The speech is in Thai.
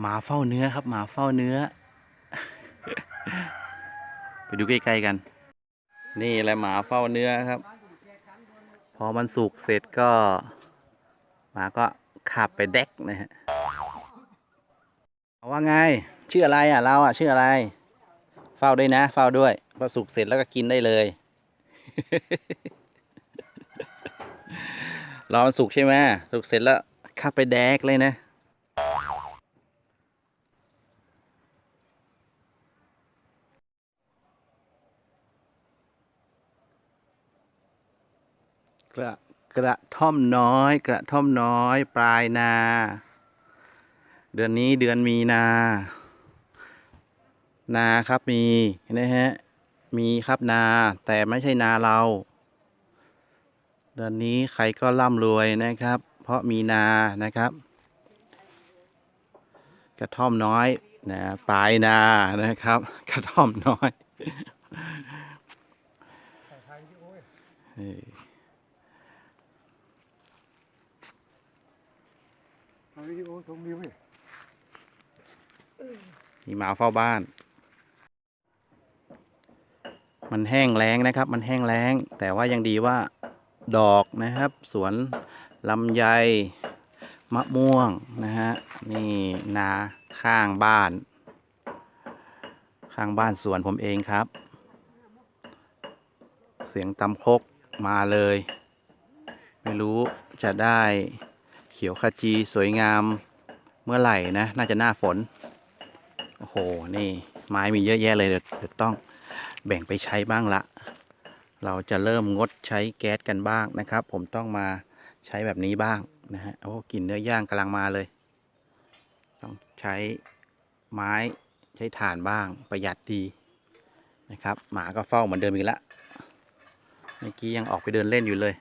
หมาเฝ้าเนื้อครับ หมาเฝ้าเนื้อ ไปดูใกล้ๆกัน นี่แหละหมาเฝ้าเนื้อครับ พอมันสุกเสร็จก็ หมาก็ขับไปแดกนะฮะว่าไงชื่ออะไรอะเราอะชื่ออะไร เฝ้าด้วยนะ เฝ้าด้วยพอสุกเสร็จแล้วก็กินได้เลยรอมันสุกใช่ไหมสุกเสร็จแล้วขับไปแดกเลยนะ กระกระท่อมน้อย กระท่อมน้อย ปลายนา เดือนนี้เดือนมีนา นาครับมีนะฮะมีครับนา แต่ไม่ใช่นาเรา เดือนนี้ใครก็ร่ำรวยนะครับ เพราะมีนานะครับ กระท่อมน้อยนะปลายนานะครับ กระท่อมน้อยเออ ถ่ายวิดีโอชมวิวเนี่ยมีหมาเฝ้าบ้าน มันแห้งแล้งนะครับ มันแห้งแล้ง แต่ว่ายังดีว่าดอกนะครับ สวนลำไยมะม่วงนะฮะ นี่นาข้างบ้าน ข้างบ้านสวนผมเองครับ เสียงตำคกมาเลย ไม่รู้จะได้ เขียวขจีสวยงามเมื่อไหร่นะ น่าจะหน้าฝน โอ้โห นี่ไม้มีเยอะแยะเลยเดี๋ยวเดี๋ยวต้องแบ่งไปใช้บ้างละ เราจะเริ่มงดใช้แก๊สกันบ้างนะครับ ผมต้องมาใช้แบบนี้บ้างนะฮะ โอ้กลิ่นเนื้อย่างกำลังมาเลย ต้องใช้ไม้ใช้ถ่านบ้างประหยัดดีนะครับ หมาก็เฝ้าเหมือนเดิมอีกแล้วเมื่อกี้ยังออกไปเดินเล่นอยู่เลย